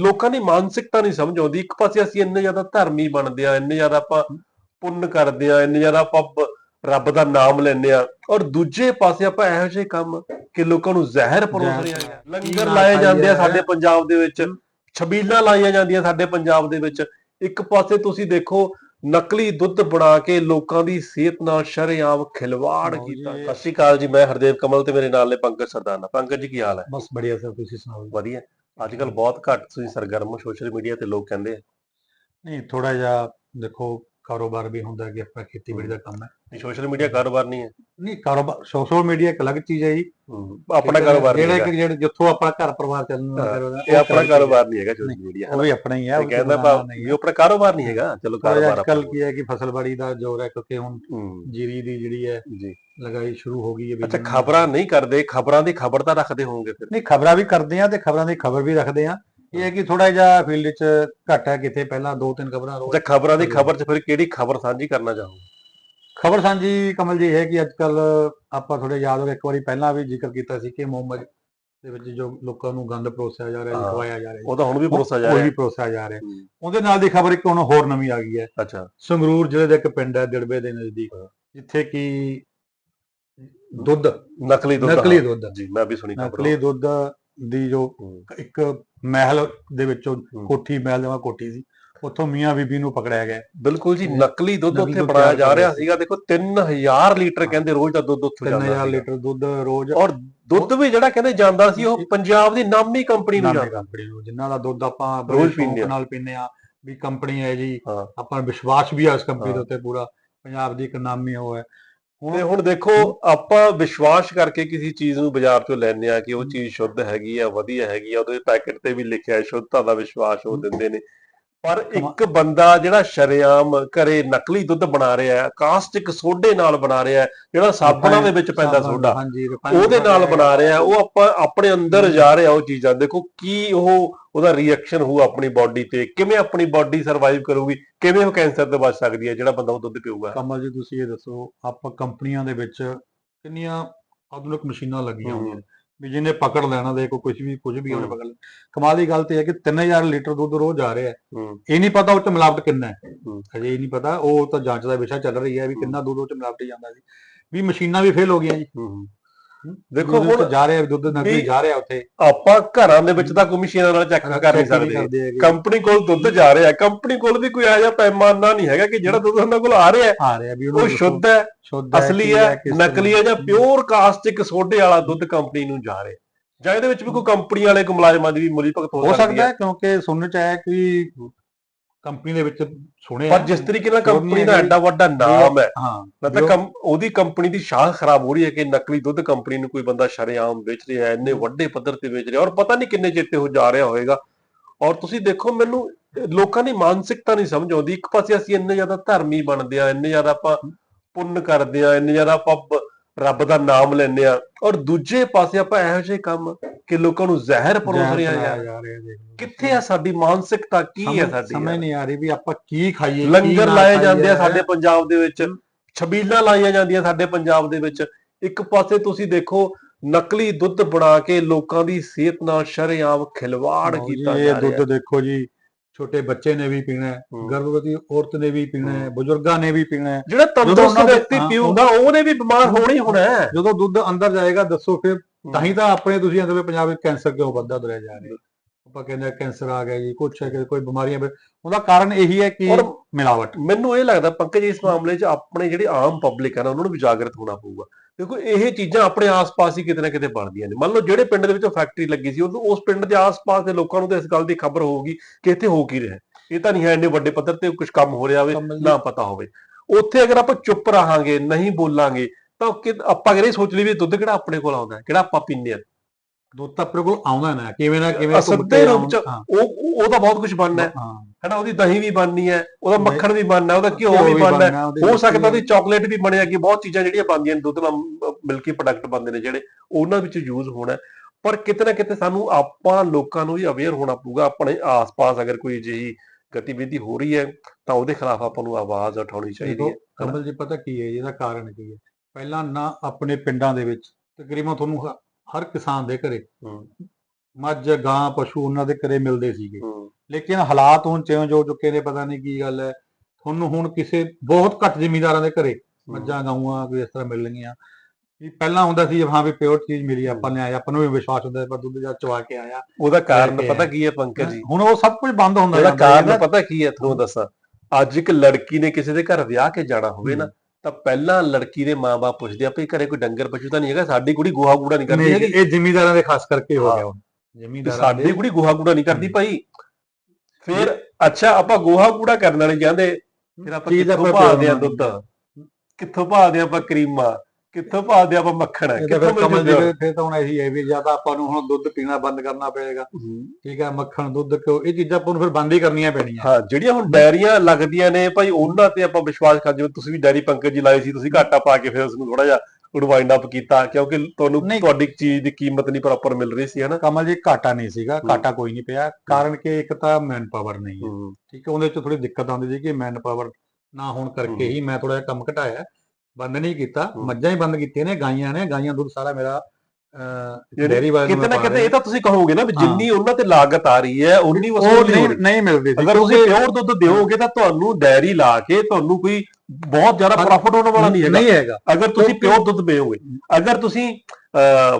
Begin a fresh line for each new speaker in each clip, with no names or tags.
ਲੋਕਾਂ ਦੀ ਮਾਨਸਿਕਤਾ ਨਹੀਂ ਸਮਝ ਆਉਂਦੀ। ਇੱਕ ਪਾਸੇ ਅਸੀਂ ਇੰਨੇ ਜ਼ਿਆਦਾ ਧਰਮੀ ਬਣਦੇ ਆ ਇੰਨੇ ਜ਼ਿਆਦਾ ਆਪਾਂ ਪੁੰਨ ਕਰਦੇ ਆ ਇੰਨੇ ਜ਼ਿਆਦਾ ਆਪਾਂ ਰੱਬ ਦਾ ਨਾਮ ਲੈਂਦੇ ਆ ਔਰ ਦੂਜੇ ਪਾਸੇ ਆਪਾਂ ਇਹੋ ਜਿਹੇ ਕੰਮ ਕਿ ਲੋਕਾਂ ਨੂੰ ਜ਼ਹਿਰ ਪਰੋਸ ਰਹੇ ਆ। ਲੰਗਰ ਲਾਏ ਜਾਂਦੇ ਆ। ਸਾਡੇ ਪੰਜਾਬ ਦੇ ਵਿੱਚ ਛਬੀਲਾਂ ਲਾਈਆਂ ਜਾਂਦੀਆਂ ਸਾਡੇ ਪੰਜਾਬ ਦੇ ਵਿੱਚ। ਇੱਕ ਪਾਸੇ ਤੁਸੀਂ ਦੇਖੋ ਨਕਲੀ ਦੁੱਧ ਬਣਾ ਕੇ ਲੋਕਾਂ ਦੀ ਸਿਹਤ ਨਾਲ ਸ਼ਰੇਆਮ ਖਿਲਵਾੜ ਕੀਤਾ। ਸਤਿ ਸ਼੍ਰੀ ਅਕਾਲ ਜੀ ਮੈਂ ਹਰਦੇਵ ਕਮਲ ਤੇ ਮੇਰੇ ਨਾਲ ਨੇ ਪੰਕਜ ਸਰਦਾਨਾ ਪੰਕਜ ਜੀ ਕੀ ਹਾਲ ਹੈ?
ਬਸ ਬੜੀਆ ਸਰ ਤੁਸੀਂ ਸੁਣਾਓ?
ਵਧੀਆ। ਅੱਜ ਕੱਲ ਬਹੁਤ ਘੱਟ ਤੁਸੀਂ ਸਰਗਰਮ ਸੋਸ਼ਲ ਮੀਡੀਆ ਤੇ ਲੋਕ ਕਹਿੰਦੇ ਆ।
ਨਹੀਂ ਥੋੜਾ ਜਿਹਾ ਦੇਖੋ ਕਾਰੋਬਾਰ ਵੀ ਹੁੰਦਾ ਕਿ ਆਪਣਾ ਖੇਤੀਬਾੜੀ ਦਾ ਕੰਮ ਹੈ।
ਵੀ ਸੋਸ਼ਲ ਮੀਡੀਆ ਕਾਰੋਬਾਰ ਨਹੀਂ ਹੈ।
ਨਹੀਂ ਕਾਰੋਬਾਰ ਸੋਸ਼ਲ ਮੀਡੀਆ ਇੱਕ ਅਲੱਗ ਚੀਜ਼ ਹੈ ਜੀ।
ਆਪਣਾ ਕਾਰੋਬਾਰ ਨਹੀਂ
ਜਿਹੜਾ
ਹੈਗਾ।
ਕਿ ਜਿਹੜਾ ਜਿੱਥੋਂ ਆਪਣਾ ਘਰ ਪਰਿਵਾਰ ਚੱਲਣਾ
ਇਹ
ਉਹ
ਆਪਣਾ। ਕਾਰੋਬਾਰ ਨਹੀਂ ਹੈਗਾ ਸੋਸ਼ਲ ਮੀਡੀਆ।
ਉਹ ਵੀ ਆਪਣਾ ਹੀ ਹੈ
ਇਹ ਕਹਿੰਦਾ ਭਾ ਇਹ ਆਪਣਾ ਕਾਰੋਬਾਰ ਨਹੀਂ ਹੈਗਾ। ਚਲੋ ਕਾਰੋਬਾਰ
ਅੱਜ ਕੱਲ। ਕੀ ਹੈ ਕਿ ਫਸਲਬਾੜੀ ਦਾ ਜ਼ੋਰ ਹੈ ਕਿਉਂਕਿ ਹੁਣ ਜੀਰੀ ਦੀ ਜਿਹੜੀ ਹੈ
ਜੀ।
ਲਗਾਈ ਸ਼ੁਰੂ ਹੋ ਗਈ ਹੈ
ਅੱਛਾ
ਬੀਜਣ।
ਖਬਰਾਂ ਨਹੀਂ ਕਰਦੇ ਖਬਰਾਂ ਦੀ ਖਬਰ ਤਾਂ ਰੱਖਦੇ ਹੋਵੋਗੇ ਫਿਰ?
ਨਹੀਂ ਖਬਰਾਂ ਵੀ ਕਰਦੇ ਆ ਤੇ ਖਬਰਾਂ ਦੀ ਖਬਰ ਵੀ ਰੱਖਦੇ ਆ ਇਹ ਹੈ ਕਿ ਥੋੜਾ ਜਿਹਾ ਫੀਲਡ 'ਚ ਘੱਟ ਹੈ ਕਿਤੇ ਪਹਿਲਾਂ ਦੋ ਤਿੰਨ ਖਬਰਾਂ ਰੋਜ਼
ਅੱਛਾ ਖਬਰਾਂ ਦੀ ਖਬਰ 'ਚ ਫਿਰ ਕਿਹੜੀ ਖਬਰ ਸਾਂਝੀ ਕਰਨਾ ਚਾਹੋਗੇ?
ਖਬਰ ਸਾਂਝੀ ਕਮਲ ਜੀ ਇਹ ਹੈ ਕਿ ਅੱਜ ਕੱਲ ਆਪਾਂ ਥੋੜੇ ਯਾਦ ਹੋ ਇੱਕ ਵਾਰੀ ਪਹਿਲਾਂ ਵੀ ਜ਼ਿਕਰ ਕੀਤਾ ਸੀ ਕਿ ਮੁਹੰਮਦ ਦੇ ਵਿੱਚ ਜੋ ਲੋਕਾਂ ਨੂੰ ਗੰਦ ਪਰੋਸਿਆ ਜਾ ਰਿਹਾ
ਹਾਂ।
ਖਵਾਇਆ ਜਾ ਰਿਹਾ
ਉਹ ਤਾਂ ਹੁਣ ਵੀ ਭਰੋਸਾ ਜਾ
ਉਹੀ
ਰਿਹਾ
ਪਰੋਸਿਆ ਜਾ ਰਿਹਾ।
ਹੂੰ,
ਉਹਦੇ ਨਾਲ ਦੀ ਖਬਰ ਇੱਕ ਹੁਣ ਹੋਰ ਨਵੀਂ ਆ ਗਈ ਹੈ।
ਅੱਛਾ।
ਸੰਗਰੂਰ ਜ਼ਿਲ੍ਹੇ ਦਾ ਇੱਕ ਪਿੰਡ ਹੈ ਦਿੜਬੇ ਦੇ ਨਜ਼ਦੀਕ ਜਿੱਥੇ ਕਿ ਦੁੱਧ
ਨਕਲੀ ਦੁੱਧ
ਨਕਲੀ ਦੁੱਧ
ਜੀ ਮੈਂ ਵੀ ਸੁਣੀ ਖਬਰ
ਨਕਲੀ ਦੁੱਧ ਦੀ ਜੋ ਇੱਕ ਮਹਿਲ ਦੇ ਵਿੱਚੋਂ। ਕੋਠੀ ਮਹਿਲ ਦੇ ਕੋਠੀ ਸੀ ਉੱਥੋਂ ਮੀਆਂ ਬੀਬੀ ਨੂੰ ਪਕੜਿਆ ਗਿਆ
ਬਿਲਕੁਲ ਜੀ। ਨਕਲੀ ਦੁੱਧ ਉੱਥੇ ਬਣਾਇਆ ਜਾ ਰਿਹਾ ਸੀਗਾ ਦੇਖੋ 3000 ਲੀਟਰ ਕਹਿੰਦੇ ਰੋਜ਼ ਦਾ ਦੁੱਧ ਉੱਥੇ ਜਾਂਦਾ
3000
ਸੀਗਾ।
ਲੀਟਰ ਦੁੱਧ ਰੋਜ਼
ਔਰ ਦੁੱਧ ਵੀ ਜਿਹੜਾ ਕਹਿੰਦੇ ਜਾਂਦਾ ਸੀ ਉਹ ਪੰਜਾਬ ਦੀ ਨਾਮੀ ਕੰਪਨੀ ਨੂੰ ਜਾਂਦਾ
ਕੰਪਨੀ ਨੂੰ ਜਿਨ੍ਹਾਂ ਦਾ ਦੁੱਧ ਆਪਾਂ
ਰੋਜ਼ ਪੀਂਦੇ ਆ।
ਨਾਲ ਪੀਂਦੇ ਆ ਵੀ ਕੰਪਨੀ ਹੈ ਜੀ। ਆਪਾਂ ਵਿਸ਼ਵਾਸ ਵੀ ਆ ਇਸ ਕੰਪਨੀ ਦੇ। ਉੱਤੇ ਪੂਰਾ ਪੰਜਾਬ ਦੀ ਇੱਕ ਨਾਮੀ ਉਹ ਹੈ
ਤੇ ਹੁਣ ਦੇਖੋ ਆਪਾਂ ਵਿਸ਼ਵਾਸ ਕਰਕੇ ਕਿਸੇ ਚੀਜ਼ ਨੂੰ ਬਾਜ਼ਾਰ ਤੋਂ ਲੈਂਦੇ ਆ ਕਿ ਉਹ ਚੀਜ਼ ਸ਼ੁੱਧ ਹੈਗੀ ਆ ਵਧੀਆ ਹੈਗੀ ਆ ਉਹਦੇ ਪੈਕੇਟ ਤੇ ਵੀ ਲਿਖਿਆ ਹੈ ਸ਼ੁੱਧਤਾ ਦਾ ਵਿਸ਼ਵਾਸ ਉਹ ਦਿੰਦੇ ਨੇ। ਪਰ ਇੱਕ ਬੰਦਾ ਜਿਹੜਾ ਸ਼ਰੇਆਮ ਘਰੇ ਨਕਲੀ ਦੁੱਧ ਬਣਾ ਰਿਹਾ ਹੈ ਕਾਸਟਿਕ ਸੋਡੇ ਨਾਲ ਬਣਾ ਰਿਹਾ ਹੈ ਜਿਹੜਾ ਸਾਬਣਾਂ ਦੇ ਵਿੱਚ ਪੈਂਦਾ ਸੋਡਾ ਉਹਦੇ ਨਾਲ ਬਣਾ ਰਿਹਾ ਉਹ ਆਪਾਂ ਆਪਣੇ ਅੰਦਰ ਜਾ ਰਿਹਾ ਉਹ ਚੀਜ਼ਾਂ। ਦੇਖੋ ਕੀ ਉਹ ਉਹਦਾ ਰਿਐਕਸ਼ਨ ਹੋਊ ਆਪਣੀ ਬਾਡੀ ਤੇ। ਕਿਵੇਂ ਆਪਣੀ ਬਾਡੀ ਸਰਵਾਈਵ ਕਰੂਗੀ? ਕਿਵੇਂ ਉਹ ਕੈਂਸਰ ਤੋਂ ਬਚ ਸਕਦੀ ਹੈ? ਜਿਹੜਾ ਬੰਦਾ ਉਹ ਦੁੱਧ ਪੀਊਗਾ।
ਕਮਲ ਜੀ ਤੁਸੀਂ ਇਹ ਦੱਸੋ ਆਪਾਂ ਕੰਪਨੀਆਂ ਦੇ ਵਿੱਚ ਕਿੰਨੀਆਂ ਆਧੁਨਿਕ ਮਸ਼ੀਨਾਂ ਲੱਗੀਆਂ। ਹੋਈਆਂ। ਵੀ ਜਿਹਨੇ ਪਕੜ ਲੈਣਾ ਦੇ ਕੋਈ ਕੁਝ ਵੀ ਕੁਝ ਵੀ ਉਹਨੇ। ਪਕੜ ਲੈਣਾ। ਕਮਾਲ ਦੀ ਗੱਲ ਤੇ ਹੈ ਕਿ 3000 ਲੀਟਰ ਦੁੱਧ ਰੋਜ਼ ਆ ਰਿਹਾ ਹੈ। ਇਹ ਨਹੀਂ ਪਤਾ ਉਹ ਚ ਮਿਲਾਵਟ ਕਿੰਨਾ ਹੈ। ਅਜੇ ਇਹ ਨਹੀਂ ਪਤਾ ਉਹ ਤਾਂ ਜਾਂਚ ਦਾ ਵਿਸ਼ਾ ਚੱਲ ਰਹੀ ਹੈ ਵੀ ਕਿੰਨਾ ਦੁੱਧ ਉਹ ਚ ਮਿਲਾਵਟ ਜਾਂਦਾ ਸੀ। ਵੀ ਮਸ਼ੀਨਾਂ ਵੀ ਫੇਲ ਹੋ ਗਈਆਂ ਜੀ।
ਦੇਖੋ ਹੁਣ
ਜਾ ਰਿਹਾ ਦੁੱਧ
ਵੀ
ਜਾ ਰਿਹਾ ਉੱਥੇ।
ਆਪਾਂ ਘਰਾਂ ਦੇ ਵਿੱਚ ਤਾਂ ਕੋਈ ਮਸ਼ੀਨਾਂ ਨਾਲ ਚੈੱਕ ਕਰ ਨਹੀਂ ਸਕਦੇ। ਕੰਪਨੀ ਕੋਲ ਦੁੱਧ ਜਾ ਰਿਹਾ ਕੰਪਨੀ ਕੋਲ ਵੀ ਕੋਈ ਇਹੋ ਜਿਹਾ ਪੈਮਾਨਾ ਨਹੀਂ ਹੈਗਾ ਕਿ ਜਿਹੜਾ ਦੁੱਧ ਉਹਨਾਂ ਕੋਲ ਆ ਰਿਹਾ ਹੈ,
ਆ ਰਿਹਾ ਵੀ
ਉਹ ਸ਼ੁੱਧ ਹੈ ਅਸਲੀ ਹੈ ਨਕਲੀ ਹੈ ਜਾਂ ਪਿਓਰ ਕਾਸਟਿਕ ਸੋਡੇ ਵਾਲਾ ਦੁੱਧ ਕੰਪਨੀ ਨੂੰ ਜਾ ਰਿਹਾ। ਜਾਂ ਇਹਦੇ ਵਿੱਚ ਵੀ ਕੋਈ ਕੰਪਨੀ ਵਾਲੇ ਕੋ ਮੁਲਾਜ਼ਮਾਂ ਦੀ ਵੀ ਮਿਲੀ ਭਗਤ
ਹੋ ਸਕਦਾ ਹੈ। ਕਿਉਂਕਿ ਸੁਣਨ ਚ ਆਇਆ ਕਿ ਕੰਪਨੀ ਦੇ ਵਿੱਚ ਸੁਣਿਆ
ਪਰ ਜਿਸ ਤਰੀਕੇ ਨਾਲ ਕੰਪਨੀ ਦਾ। ਐਡਾ ਵੱਡਾ ਨਾਮ ਹੈ।
ਹਾਂ
ਮਤਲਬ ਕੰਮ ਉਹਦੀ ਕੰਪਨੀ ਦੀ ਸ਼ਾਨ ਖਰਾਬ ਹੋ ਰਹੀ ਹੈ ਕਿ ਨਕਲੀ ਦੁੱਧ ਕੰਪਨੀ ਨੂੰ ਕੋਈ ਬੰਦਾ ਸ਼ਰੇਆਮ ਵੇਚ ਰਿਹਾ ਹੈ ਇੰਨੇ ਵੱਡੇ ਪੱਧਰ ਤੇ ਵੇਚ ਰਿਹਾ ਔਰ ਪਤਾ ਨਹੀਂ ਕਿੰਨੇ ਚਿੱਤੇ ਹੋ ਜਾ ਰਿਹਾ ਹੋਵੇਗਾ। ਔਰ ਤੁਸੀਂ ਦੇਖੋ ਮੈਨੂੰ ਲੋਕਾਂ ਦੀ ਮਾਨਸਿਕਤਾ ਨਹੀਂ ਸਮਝ ਆਉਂਦੀ। ਇੱਕ ਪਾਸੇ ਅਸੀਂ ਇੰਨੇ ਜ਼ਿਆਦਾ ਧਰਮੀ ਬਣਦੇ ਆ ਇੰਨੇ ਜ਼ਿਆਦਾ ਆਪਾਂ ਪੁੰਨ ਕਰਦੇ ਆ ਇੰਨੇ ਜ਼ਿਆਦਾ ਆਪਾਂ ਰੱਬ ਦਾ ਨਾਮ ਲੈਂਦੇ ਆ ਔਰ ਦੂਜੇ ਪਾਸੇ ਆਪਾਂ ਇਹੋ ਜਿਹੇ ਕੰਮ ਕਿ ਲੋਕਾਂ ਨੂੰ ਜ਼ਹਿਰ ਪਰੋਸ ਰਹੇ ਆ ਯਾਰ। ਕਿੱਥੇ ਆ ਸਾਡੀ ਮਾਨਸਿਕਤਾ ਕੀ ਹੈ ਸਾਡੀ
ਸਮਝ? ਨਹੀਂ ਆ ਰਹੀ ਵੀ ਆਪਾਂ ਕੀ ਖਾਈਏ
ਲੰਗਰ ਲਾਏ ਜਾਂਦੇ ਆ। ਸਾਡੇ ਪੰਜਾਬ ਦੇ ਵਿੱਚ ਛਬੀਲਾਂ ਲਾਈਆਂ ਜਾਂਦੀਆਂ ਸਾਡੇ ਪੰਜਾਬ ਦੇ ਵਿੱਚ ਇੱਕ ਪਾਸੇ ਤੁਸੀਂ ਦੇਖੋ ਨਕਲੀ ਦੁੱਧ ਬਣਾ ਕੇ ਲੋਕਾਂ ਦੀ ਸਿਹਤ ਨਾਲ ਸ਼ਰੇਆਮ ਖਿਲਵਾੜ
ਜੀ,
ਕੀਤਾ
ਇਹ
ਜਾ ਰਿਹਾ
ਦੁੱਧ ਦੇਖੋ ਜੀ ਛੋਟੇ ਬੱਚੇ ਨੇ ਵੀ ਪੀਣਾ ਹੈ। ਗਰਭਵਤੀ ਔਰਤ ਨੇ ਵੀ ਪੀਣਾ ਹੈ ਬਜ਼ੁਰਗਾਂ ਨੇ ਵੀ ਪੀਣਾ ਹੈ।
ਜਿਹੜਾ ਤੰਦਰੁਸਤ ਵਿਅਕਤੀ ਪੀਊਗਾ ਉਹਨੇ ਵੀ ਬਿਮਾਰ ਹੋਣਾ ਹੀ ਹੋਣਾ ਹੈ।
ਜਦੋਂ ਦੁੱਧ ਅੰਦਰ ਜਾਏਗਾ ਦੱਸੋ ਫਿਰ ਤਾਂ ਹੀ ਤਾਂ ਆਪਣੇ ਤੁਸੀਂ ਅੰਦਰ ਪੰਜਾਬ ਵਿੱਚ ਕੈਂਸਰ ਕਿਉਂ ਵੱਧਦਾ ਤੁਰਿਆ ਜਾ ਰਿਹਾ ਆਪਾਂ ਕਹਿੰਦੇ ਕੈਂਸਰ ਆ ਗਿਆ ਜੀ ਕੁਛ ਹੈ ਕਿ ਕੋਈ ਬਿਮਾਰੀਆਂ ਉਹਦਾ ਕਾਰਨ ਇਹੀ ਹੈ ਕਿ ਮਿਲਾਵਟ।
ਮੈਨੂੰ ਇਹ ਲੱਗਦਾ ਪੰਕਜ ਇਸ ਮਾਮਲੇ 'ਚ ਆਪਣੇ ਜਿਹੜੇ ਆਮ ਪਬਲਿਕ ਹੈ ਨਾ ਉਹਨਾਂ ਨੂੰ ਵੀ ਜਾਗਰਤ ਹੋਣਾ ਪਊਗਾ। ਦੇਖੋ ਇਹ ਚੀਜ਼ਾਂ ਆਪਣੇ ਆਸ-ਪਾਸ ਹੀ ਕਿਤੇ ਨਾ ਕਿਤੇ ਬਣਦੀਆਂ ਨੇ। ਮੰਨ ਲਓ ਜਿਹੜੇ ਪਿੰਡ ਦੇ ਵਿੱਚ ਫੈਕਟਰੀ ਲੱਗੀ ਸੀ ਉਸ ਪਿੰਡ ਦੇ ਆਸ-ਪਾਸ ਦੇ ਲੋਕਾਂ ਨੂੰ ਤਾਂ ਇਸ ਗੱਲ ਦੀ ਖਬਰ ਹੋਊਗੀ ਕਿ ਇੱਥੇ ਹੋ ਕੀ ਰਿਹਾ। ਇਹ ਤਾਂ ਨਹੀਂ ਹੈ ਇੰਨੇ ਵੱਡੇ ਪੱਧਰ ਤੇ ਕੁਝ ਕੰਮ ਹੋ ਰਿਹਾ ਹੋਵੇ। ਨਾ ਪਤਾ ਹੋਵੇ। ਉੱਥੇ ਅਗਰ ਆਪਾਂ ਚੁੱਪ ਰਹਾਂਗੇ ਨਹੀਂ ਬੋਲਾਂਗੇ ਤਾਂ ਕਿ ਆਪਾਂ ਕਿਹੜੇ ਸੋਚ ਲਈ ਵੀ ਦੁੱਧ ਕਿਹੜਾ ਆਪਣੇ ਕੋਲ ਆਉਂਦਾ ਹੈ ਕਿਹੜਾ ਆਪਾਂ ਪੀਂਦੇ ਆ
ਦੁੱਧ ਤਾਂ ਆਪਣੇ ਕੋਲ ਆਉਂਦਾ ਨਾ ਕਿਵੇਂ ਨਾ ਕਿਵੇਂ
ਰੂਪ 'ਚ ਉਹ ਉਹ- ਉਹਦਾ ਬਹੁਤ ਕੁਝ ਬਣਨਾ ਹਾਂ। ਹੈਨਾ ਉਹਦੀ ਦਹੀਂ ਵੀ ਬਣਨੀ ਹੈ ਉਹਦਾ ਮੱਖਣ ਵੀ ਬਣਨਾ ਉਹਦਾ ਘਿਓ ਵੀ ਬਣਨਾ ਹੈ ਸਕਦਾ ਉਹਦੀ ਚਾਕਲੇਟ ਵੀ ਬਣੇ ਕਿ ਬਹੁਤ ਚੀਜ਼ਾਂ ਜਿਹੜੀਆਂ ਬਣਦੀਆਂ ਨੇ ਦੁੱਧ ਨਾਲ ਮਿਲਕੀ ਪ੍ਰੋਡਕਟ ਬਣਦੇ ਨੇ ਜਿਹੜੇ ਉਹਨਾਂ ਵਿੱਚ ਯੂਜ਼ ਹੋਣਾ। ਪਰ ਕਿਤੇ ਨਾ ਕਿਤੇ ਸਾਨੂੰ ਆਪਾਂ ਲੋਕਾਂ ਨੂੰ ਵੀ ਅਵੇਅਰ ਹੋਣਾ ਪਊਗਾ ਆਪਣੇ ਆਸ-ਪਾਸ ਅਗਰ ਕੋਈ ਅਜਿਹੀ ਗਤੀਵਿਧੀ ਹੋ ਰਹੀ ਹੈ ਤਾਂ ਉਹਦੇ ਖਿਲਾਫ ਆਪਾਂ ਨੂੰ ਆਵਾਜ਼ ਉਠਾਉਣੀ ਚਾਹੀਦੀ ਹੈ
ਕਮਲ ਜੀ ਪਤਾ ਕੀ ਹੈ ਇਹਦਾ ਕਾਰਨ ਕੀ ਹੈ ਪਹਿਲਾਂ ਨਾ ਆਪਣੇ ਪਿੰਡਾਂ ਦੇ ਵਿੱਚ ਤਕਰੀਬਨ ਤੁਹਾਨੂੰ ਹਰ ਕਿਸਾਨ ਦੇ ਘਰੇ। ਮੱਝ ਗਾਂ ਪਸ਼ੂ ਉਹਨਾਂ ਦੇ ਘਰੇ ਮਿਲਦੇ ਸੀਗੇ।
ਹੂੰ,
ਲੇਕਿਨ ਹਾਲਾਤ ਹੁਣ ਚੇਂਜ ਹੋ ਚੁੱਕੇ ਨੇ ਪਤਾ ਨਹੀਂ ਕੀ ਗੱਲ ਹੈ। ਤੁਹਾਨੂੰ ਹੁਣ ਕਿਸੇ ਬਹੁਤ ਘੱਟ ਜ਼ਿਮੀਂਦਾਰਾਂ ਦੇ ਘਰੇ ਮੱਝਾਂ ਗਾਵਾਂ ਕੋਈ ਇਸ ਤਰ੍ਹਾਂ ਮਿਲਣਗੀਆਂ। ਵੀ ਪਹਿਲਾਂ ਹੁੰਦਾ ਸੀ ਹਾਂ ਵੀ ਪਿਓਰ ਚੀਜ਼ ਮਿਲੀ ਆਪਾਂ ਨੇ ਆਇਆ ਆਪਾਂ ਨੂੰ ਵੀ ਵਿਸ਼ਵਾਸ ਹੁੰਦਾ ਪਰ ਦੁੱਧ ਜਾ ਚਵਾ ਕੇ ਆਇਆ
ਉਹਦਾ ਕਾਰਨ ਪਤਾ ਕੀ ਹੈ ਪੰਕਜ ਜੀ?
ਹੁਣ ਉਹ ਸਭ ਕੁਝ ਬੰਦ ਹੁੰਦਾ ਜਾਂਦਾ
ਕਾਰਨ ਪਤਾ ਕੀ ਹੈ ਤੁਹਾਨੂੰ ਦੱਸਾਂ। ਅੱਜ ਇੱਕ ਲੜਕੀ ਨੇ ਕਿਸੇ ਦੇ ਘਰ ਵਿਆਹ ਕੇ ਜਾਣਾ ਹੋਵੇ ਨਾ ਤਾਂ ਪਹਿਲਾਂ ਲੜਕੀ ਦੇ ਮਾਪੇ ਪੁੱਛਦੇ ਆ ਵੀ ਘਰੇ ਕੋਈ ਡੰਗਰ ਪਸ਼ੂ ਤਾਂ ਨਹੀਂ ਹੈਗਾ? ਸਾਡੀ ਕੁੜੀ ਗੋਹਾ ਕੂੜਾ ਨਹੀਂ ਕਰਦੀ
ਇਹ ਜ਼ਿਮੀਂਦਾਰਾਂ ਦੇ ਖਾਸ ਕਰਕੇ ਹੋ। ਗਿਆ ਜ਼ਿਮੀਂਦਾਰਾਂ
ਸਾਡੀ ਕੁੜੀ ਗੋਹਾ ਕੂੜਾ ਨਹੀਂ ਕਰਦੀ ਭਾਈ। ਫਿਰ ਅੱਛਾ ਆਪਾਂ ਗੋਹਾ ਕੂੜਾ ਕਰਨ ਵਾਲੇ ਜਾਂਦੇ। ਫਿਰ ਆਪਾਂ ਕਿੱਥੋਂ ਭਾਲਦੇ ਆ ਦੁੱਧ? ਕਿੱਥੋਂ ਭਾਲਦੇ ਆ ਆਪਾਂ ਕਰੀਮਾਂ? ਕਿੱਥੋਂ ਭਾਲਦੇ ਆ ਆਪਾਂ ਮੱਖਣ? ਕਿੱਥੋਂ
ਕਮਲ ਜੀ ਫਿਰ ਤਾਂ ਹੁਣ ਇਹੀ ਹੈ ਵੀ ਜਾਂ ਤਾਂ ਆਪਾਂ ਨੂੰ ਹੁਣ ਦੁੱਧ ਪੀਣਾ ਬੰਦ ਕਰਨਾ ਪਏਗਾ। ਠੀਕ ਹੈ ਮੱਖਣ ਦੁੱਧ ਘਿਓ ਇਹ ਚੀਜ਼ਾਂ ਆਪਾਂ ਨੂੰ ਫਿਰ ਬੰਦ ਹੀ ਕਰਨੀਆਂ ਪੈਣੀਆਂ।
ਹਾਂ ਜਿਹੜੀਆਂ ਹੁਣ ਡੈਰੀਆਂ ਲੱਗਦੀਆਂ ਨੇ ਭਾਈ ਉਹਨਾਂ ਤੇ ਆਪਾਂ ਵਿਸ਼ਵਾਸ ਕਰ ਜਿਵੇਂ ਤੁਸੀਂ ਵੀ ਡੈਰੀ ਪੰਕਜ ਜੀ ਲਾਏ ਸੀ ਤੁਸੀਂ ਘਾਟਾ ਪਾ ਕੇ ਫਿਰ ਉਸ ਨੂੰ ਥੋੜਾ ਜਿਹਾ ਵਾਈਂਡ ਅਪ ਕੀਤਾ ਕਿਉਂਕਿ ਤੁਹਾਨੂੰ
ਨਹੀਂ।
ਤੁਹਾਡੀ ਚੀਜ਼ ਦੀ ਕੀਮਤ ਨਹੀਂ ਪ੍ਰੋਪਰ ਮਿਲ ਰਹੀ ਸੀ ਹਨਾ
ਕਮਲ ਜੀ ਘਾਟਾ ਨਹੀਂ ਸੀਗਾ। ਘਾਟਾ ਕੋਈ ਨਹੀਂ ਪਿਆ ਕਾਰਨ ਕਿ ਇੱਕ ਤਾਂ ਮੈਨ ਪਾਵਰ ਨਹੀਂ ਹੈ
ਹੂੰ,
ਠੀਕ ਹੈ ਉਹਦੇ ਚ ਥੋੜੀ ਦਿੱਕਤ ਆਉਂਦੀ ਸੀ ਕਿ ਮੈਨ ਪਾਵਰ ਨਾ ਹੋਣ ਕਰਕੇ ਹੀ ਮੈਂ ਥੋੜਾ ਜਿਹਾ ਕੰਮ ਘਟਾਇਆ ਬੰਦ ਨਹੀਂ ਕੀਤਾ
ਹੂੰ।
ਮੱਝਾਂ ਹੀ ਬੰਦ ਕੀਤੀਆਂ ਨੇ ਗਾਈਆਂ ਨੇ ਗਾਈਆਂ ਦੁੱਧ ਸਾਰਾ ਮੇਰਾ
ਜਿਹੜੀ
ਡੇਰੀ ਵਾਲੇ ਨੂੰ
ਕਿਤੇ ਨਾ
ਮੈਂ ਪਾ
ਕਿਤੇ ਇਹ ਤਾਂ ਤੁਸੀਂ ਕਹੋਗੇ ਨਾ ਵੀ ਜਿੰਨੀ ਉਹਨਾਂ ਤੇ ਲਾਗਤ ਆ ਰਹੀ ਹੈ ਉਨੀ
ਰਿਹਾ।
ਵਸੂਲੀ
ਨਹੀਂ ਮਿਲਦੀ ਸੀ
ਅਗਰ ਤੁਸੀਂ ਪਿਓਰ ਦੁੱਧ ਦਿਓਗੇ ਤਾਂ ਤੁਹਾਨੂੰ ਡੈਰੀ ਲਾ ਕੇ ਤੁਹਾਨੂੰ ਕੋਈ ਬਹੁਤ ਜ਼ਿਆਦਾ ਪ੍ਰੋਫਿਟ ਹੋਣ ਵਾਲਾ ਨਹੀਂ ਹੈਗਾ।
ਨਹੀਂ ਹੈਗਾ।
ਅਗਰ ਤੁਸੀਂ ਪਿਓਰ ਦੁੱਧ ਪੀਓਗੇ ਅਗਰ ਤੁਸੀਂ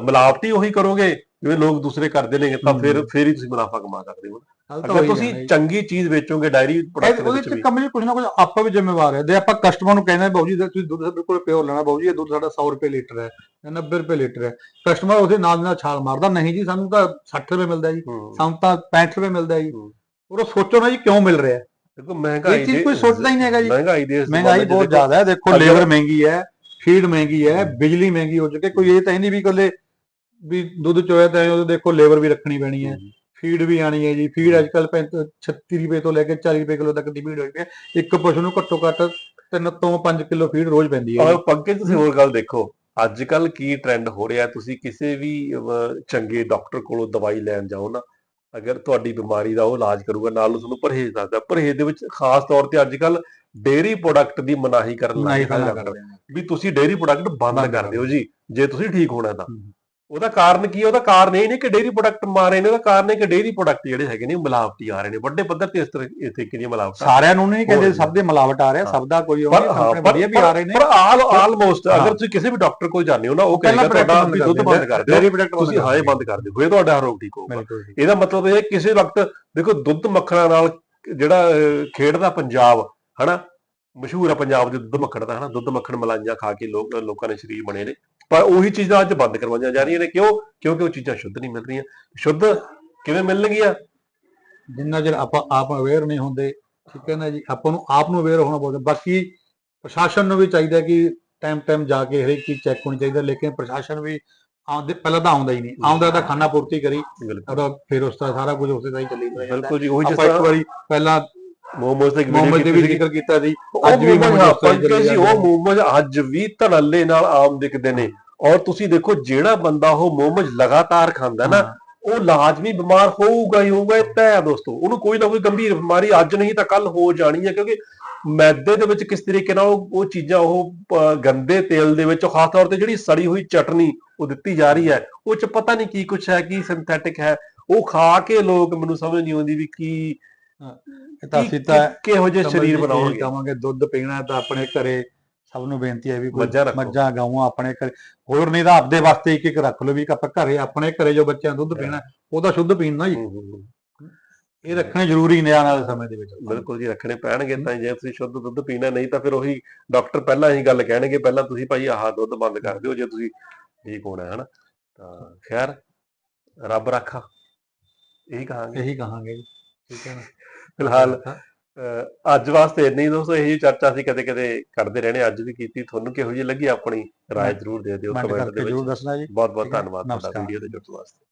ਮਿਲਾਵਟੀ ਉਹੀ ਕਰੋਗੇ ਜਿਵੇਂ ਲੋਕ ਦੂਸਰੇ ਕਰਦੇ ਨੇ ਤਾਂ। ਫਿਰ ਫਿਰ ਹੀ ਤੁਸੀਂ ਮੁਨਾਫਾ ਕਮਾ ਸਕਦੇ ਹੋ।
ਤਾਂ
ਅਗਰ ਤੁਸੀਂ। ਚੰਗੀ ਚੀਜ਼ ਵੇਚੋਗੇ ਡਾਇਰੀ ਪ੍ਰੋਡਕਟ
ਉਹਦੇ
ਵਿੱਚ
ਕੰਮ ਜੀ ਕੁਝ ਨਾ ਕੁਝ ਆਪਾਂ ਵੀ ਜ਼ਿੰਮੇਵਾਰ ਹੈ। ਜੇ ਆਪਾਂ ਕਸਟਮਰ ਨੂੰ ਕਹਿੰਦੇ ਬਾਊ ਜੀ ਤੁਸੀਂ ਦੁੱਧ ਬਿਲਕੁਲ ਪਿਓਰ ਲੈਣਾ ਬਾਊ ਜੀ ਇਹ ਦੁੱਧ ਸਾਡਾ 100 ਰੁਪਏ ਲੀਟਰ ਹੈ ਜਾਂ 90 ਰੁਪਏ ਲੀਟਰ ਹੈ। ਕਸਟਮਰ ਉਹਦੇ ਨਾਲ ਨਾਲ ਛਾਲ ਮਾਰਦਾ ਨਹੀਂ ਜੀ ਸਾਨੂੰ ਤਾਂ 60 ਰੁਪਏ ਮਿਲਦਾ ਜੀ। ਸਾਨੂੰ ਤਾਂ 65 ਰੁਪਏ ਮਿਲਦਾ ਜੀ। ਉਹ ਸੋਚੋ ਨਾ ਜੀ ਕਿਉਂ ਮਿਲ ਰਿਹਾ?
ਦੇਖੋ ਮਹਿੰਗਾਈ
ਇਹ ਚੀਜ਼ ਕੋਈ ਸੋਚਦਾ ਹੀ ਨਹੀਂ ਹੈਗਾ ਜੀ।
ਮਹਿੰਗਾਈ ਦੇ ਇਸ
ਮਹਿੰਗਾਈ ਬਹੁਤ ਜ਼ਿਆਦਾ ਹੈ। ਦੇਖੋ ਲੇਬਰ ਮਹਿੰਗੀ ਹੈ ਫੀਡ ਮਹਿੰਗੀ ਹੈ ਬਿਜਲੀ ਮਹਿੰਗੀ ਹੋ ਚੁੱਕੀ ਕੋਈ ਇਹ ਤਾਂ ਨਹੀਂ ਵੀ ਇਕੱਲੇ ਵੀ ਦੁੱਧ ਚੋਇਆ ਤਾਂ ਉਹ ਦੇਖੋ ਲੇਬਰ ਵੀ ਰੱਖਣੀ ਪੈਣੀ ਹੈ। ਫੀਡ ਵੀ ਆਣੀ ਹੈ ਜੀ। ਫੀਡ ਅੱਜ ਕੱਲ 36 ਰੁਪਏ ਤੋਂ ਲੈ ਕੇ 40 ਰੁਪਏ ਕਿਲੋ ਤੱਕ ਦੀ ਫੀਡ ਹੋਈ ਹੈ। ਇੱਕ ਪਸ਼ੂ ਨੂੰ ਘੱਟੋ ਘੱਟ 3 ਤੋਂ 5 ਕਿਲੋ ਫੀਡ ਰੋਜ਼ ਪੈਂਦੀ ਹੈ
ਔਰ ਪੱਕੇ ਤੁਸੀਂ ਹੋਰ ਗੱਲ ਦੇਖੋ। ਅੱਜ ਕੱਲ ਕੀ ਟ੍ਰੈਂਡ ਹੋ ਰਿਹਾ? ਤੁਸੀਂ ਕਿਸੇ ਵੀ ਚੰਗੇ ਡਾਕਟਰ ਕੋਲੋਂ ਦਵਾਈ ਲੈਣ ਜਾਓ ਨਾ ਅਗਰ ਤੁਹਾਡੀ ਬਿਮਾਰੀ ਦਾ ਉਹ ਇਲਾਜ ਕਰੂਗਾ ਨਾਲ ਨੂੰ ਤੁਹਾਨੂੰ ਪਰਹੇਜ਼ ਦੱਸਦਾ। ਪਰਹੇਜ਼ ਦੇ ਵਿੱਚ ਖਾਸ ਤੌਰ ਤੇ ਅੱਜ ਕੱਲ ਡੇਅਰੀ ਪ੍ਰੋਡਕਟ ਦੀ ਮਨਾਹੀ ਕਰਨ ਲੱਗ ਗਏ ਵੀ ਤੁਸੀਂ ਡੇਅਰੀ ਪ੍ਰੋਡਕਟ ਬੰਦ ਕਰ ਦਿਓ ਜੀ ਜੇ ਤੁਸੀਂ ਠੀਕ ਹੋਣਾ ਤਾਂ। ਉਹਦਾ ਕਾਰਨ ਕੀ ਹੈ ਉਹਦਾ ਕਾਰਨ ਇਹ ਨਹੀਂ ਕਿ ਡੇਅਰੀ ਪ੍ਰੋਡਕਟ ਮਾਰੇ ਨੇ ਉਹਦਾ ਕਾਰਨ ਇਹ ਕਿ ਡੇਅਰੀ ਪ੍ਰੋਡਕਟ ਜਿਹੜੇ ਹੈਗੇ ਨੇ ਮਿਲਾਵਟੀ ਆ ਰਹੇ ਨੇ। ਵੱਡੇ ਪੱਧਰ ਤੇ ਇਸ ਤਰ੍ਹਾਂ ਤਰੀਕੇ ਦੀਆਂ ਮਿਲਾਵਟਾਂ
ਸਾਰਿਆਂ ਨੂੰ ਨਹੀਂ ਕਹਿੰਦੇ ਸਭ ਦੇ ਮਿਲਾਵਟ ਆ ਰਿਹਾ
ਹਾਂ।
ਸਭ ਦਾ ਕੋਈ ਉਹ ਨਹੀਂ
ਹਾਂ
ਵਧੀਆ ਵੀ ਆ ਰਹੇ ਨੇ।
ਪਰ ਆਲ ਆਲਮੋਸਟ
ਹਾਂ।
ਅਗਰ ਤੁਸੀਂ ਕਿਸੇ ਵੀ ਡਾਕਟਰ ਕੋਲ ਜਾਂਦੇ ਹੋ ਨਾ ਉਹ ਕਹੇਗਾ ਤੁਹਾਡਾ ਵੀ ਦੁੱਧ ਬੰਦ ਕਰ ਦਿਓ।
ਡੇਅਰੀ ਪ੍ਰੋਡਕਟ
ਤੁਸੀਂ ਹਾਏ ਬੰਦ ਕਰ ਦਿਓ। ਹੋਏ ਤੁਹਾਡਾ ਰੋਗ ਠੀਕ ਹੋਊਗਾ। ਇਹਦਾ ਮਤਲਬ ਇਹ ਹੈ ਕਿਸੇ ਵਕਤ ਦੇਖੋ ਦੁੱਧ ਮੱਖਣਾ ਨਾਲ ਜਿਹੜਾ ਖੇਡਦਾ ਪੰਜਾਬ ਹਨਾ? ਮਸ਼ਹੂਰ ਹੈ ਪੰਜਾਬ ਦੇ ਦੁੱਧ ਮੱਖਣ ਦਾ ਹਨਾ? ਦੁੱਧ ਮੱਖਣ ਮਲਾਈਆਂ ਖਾ ਕੇ ਲੋਕ ਲੋਕਾਂ ਦੇ ਸਰੀਰ ਬਣੇ ਨੇ। ਪਰ ਉਹੀ ਚੀਜ਼ਾਂ ਅੱਜ ਬੰਦ ਕਰਵਾਈਆਂ ਜਾ ਰਹੀਆਂ ਨੇ। ਕਿਉਂ? ਕਿਉਂਕਿ ਉਹ ਚੀਜ਼ਾਂ ਸ਼ੁੱਧ ਨਹੀਂ ਮਿਲ ਰਹੀਆਂ ਸ਼ੁੱਧ ਕਿਵੇਂ ਮਿਲਣਗੀਆਂ?
ਜਿੰਨਾ ਚਿਰ ਆਪਾਂ ਆਪ ਅਵੇਅਰ ਨਹੀਂ ਹੁੰਦੇ ਠੀਕ ਹੈ ਨਾ ਜੀ? ਆਪਾਂ ਨੂੰ ਆਪ ਨੂੰ ਅਵੇਅਰ ਹੋਣਾ ਪਊਗਾ ਬਾਕੀ ਪ੍ਰਸ਼ਾਸਨ ਨੂੰ ਵੀ ਚਾਹੀਦਾ ਕਿ ਟਾਈਮ ਟਾਈਮ ਜਾ ਕੇ ਹਰੇਕ ਚੀਜ਼ ਚੈੱਕ ਹੋਣੀ ਚਾਹੀਦੀ ਲੇਕਿਨ ਪ੍ਰਸ਼ਾਸਨ ਵੀ ਆਉਂਦੇ ਪਹਿਲਾਂ ਤਾਂ ਆਉਂਦਾ ਹੀ ਨਹੀਂ। ਆਉਂਦਾ ਤਾਂ ਖਾਨਾ ਪੂਰਤੀ ਕਰੀ। ਫਿਰ ਉਸ ਤਰ੍ਹਾਂ ਸਾਰਾ ਕੁਝ ਉਸੇ ਤਰ੍ਹਾਂ ਹੀ ਚੱਲੀ ਜਾਂਦਾ।
ਬਿਲਕੁਲ ਜੀ ਉਹੀ ਜਿਸ
ਇੱਕ ਵਾਰੀ ਪਹਿਲਾਂ
ਮੋਮੋਸ ਦੀ
ਮੁਹੰਮਦ ਦੇ ਵੀ ਜ਼ਿਕਰ ਕੀਤਾ ਸੀ। ਅੱਜ ਵੀ
ਜੀ
ਚੱਲੀ
ਉਹ। ਮੋਮੋਜ਼ ਅੱਜ ਵੀ ਧੜੱਲੇ ਨਾਲ ਆਮ ਦਿਖਦੇ ਨੇ। ਔਰ ਤੁਸੀਂ ਦੇਖੋ ਜਿਹੜਾ ਬੰਦਾ ਉਹ ਮੋਮੋਜ਼ ਲਗਾਤਾਰ ਖਾਂਦਾ ਨਾ ਉਹ ਲਾਜ਼ਮੀ ਬਿਮਾਰ ਹੋਊਗਾ ਹੀ ਹੋਊਗਾ ਇਹ ਤੈਅ ਦੋਸਤੋ। ਉਹਨੂੰ ਕੋਈ ਨਾ ਕੋਈ ਗੰਭੀਰ ਬਿਮਾਰੀ ਅੱਜ ਨਹੀਂ ਤਾਂ ਕੱਲ ਹੋ ਜਾਣੀ ਹੈ ਕਿਉਂਕਿ ਮੈਦੇ ਦੇ ਵਿੱਚ ਕਿਸ ਤਰੀਕੇ ਨਾਲ ਉਹ ਉਹ ਚੀਜ਼ਾਂ ਉਹ ਗੰਦੇ ਤੇਲ ਦੇ ਵਿੱਚ ਖਾਸ ਤੌਰ ਤੇ ਜਿਹੜੀ ਸੜੀ ਹੋਈ ਚਟਨੀ ਉਹ ਦਿੱਤੀ ਜਾ ਰਹੀ ਹੈ। ਉਹ ਚ ਪਤਾ ਨਹੀਂ ਕੀ ਕੁਛ ਹੈ ਕੀ ਸਿੰਥੈਟਿਕ ਹੈ। ਉਹ ਖਾ ਕੇ ਲੋਕ ਮੈਨੂੰ ਸਮਝ ਨਹੀਂ ਆਉਂਦੀ ਵੀ ਕੀ
ਇਹ ਤਾਂ ਅਸੀਂ ਤਾਂ
ਕਿਹੋ ਜਿਹੇ ਸਰੀਰ ਬਣਾਉਣਗੇ?
ਕਹਾਂਗੇ ਦੁੱਧ ਪੀਣਾ ਤਾਂ ਆਪਣੇ ਘਰੇ ਸਭ ਨੂੰ ਬੇਨਤੀ ਹੈ ਵੀ
ਮੱਝਾਂ ਰੱਖੋ।
ਮੱਝਾਂ ਗਾਵਾਂ ਆਪਣੇ ਘਰੇ। ਹੋਰ ਨਹੀਂ ਤਾਂ ਆਪਦੇ ਵਾਸਤੇ ਇੱਕ ਇੱਕ ਰੱਖ ਲਓ ਵੀ ਆਪਾਂ ਘਰੇ ਆਪਣੇ ਘਰੇ ਜੋ ਬੱਚਿਆਂ ਨੂੰ ਦੁੱਧ ਪੀਣਾ ਉਹਦਾ ਸ਼ੁੱਧ ਪੀਣ ਨਾ ਜੀ। ਇਹ ਰੱਖਣੇ ਜ਼ਰੂਰੀ ਨੇ ਆਉਣ ਵਾਲੇ ਸਮੇਂ ਦੇ ਵਿੱਚ।
ਬਿਲਕੁਲ ਜੀ ਰੱਖਣੇ ਪੈਣਗੇ ਤਾਂ ਜੇ ਤੁਸੀਂ ਸ਼ੁੱਧ ਦੁੱਧ ਪੀਣਾ ਨਹੀਂ ਤਾਂ ਫਿਰ ਉਹੀ ਡਾਕਟਰ ਪਹਿਲਾਂ ਹੀ ਗੱਲ ਕਹਿਣਗੇ ਪਹਿਲਾਂ ਤੁਸੀਂ ਭਾਈ ਆਹ ਦੁੱਧ ਬੰਦ ਕਰ ਦਿਓ ਜੇ ਤੁਸੀਂ ਠੀਕ ਹੋਣਾ ਹੈ ਹਨਾ। ਤਾਂ ਖੈਰ ਰੱਬ ਰਾਖਾ। ਇਹੀ ਕਹਾਂਗੇ।
ਇਹੀ ਕਹਾਂਗੇ। ਜੀ ਠੀਕ ਹੈ ਨਾ?
ਫਿਲਹਾਲ ਅੱਜ ਵਾਸਤੇ ਇੰਨੀ ਦੋਸਤੋ ਇਹੀ ਚਰਚਾ ਸੀ ਕਦੇ ਕਦੇ ਕਰਦੇ ਰਹਿਣੇ ਅੱਜ ਵੀ ਕੀਤੀ ਤੁਹਾਨੂੰ ਕਿਹੋ ਜਿਹੀ ਲੱਗੀ ਆਪਣੀ ਰਾਏ ਜ਼ਰੂਰ ਦੇ ਦਿਓ
ਕਮੈਂਟ
ਦੇ
ਜ਼ਰੂਰ
ਵਿੱਚ
ਦੱਸਣਾ ਜੀ।
ਬਹੁਤ ਬਹੁਤ ਧੰਨਵਾਦ ਤੁਹਾਡਾ। ਵੀਡੀਓ ਤੇ ਜੁੜਨ ਵਾਸਤੇ।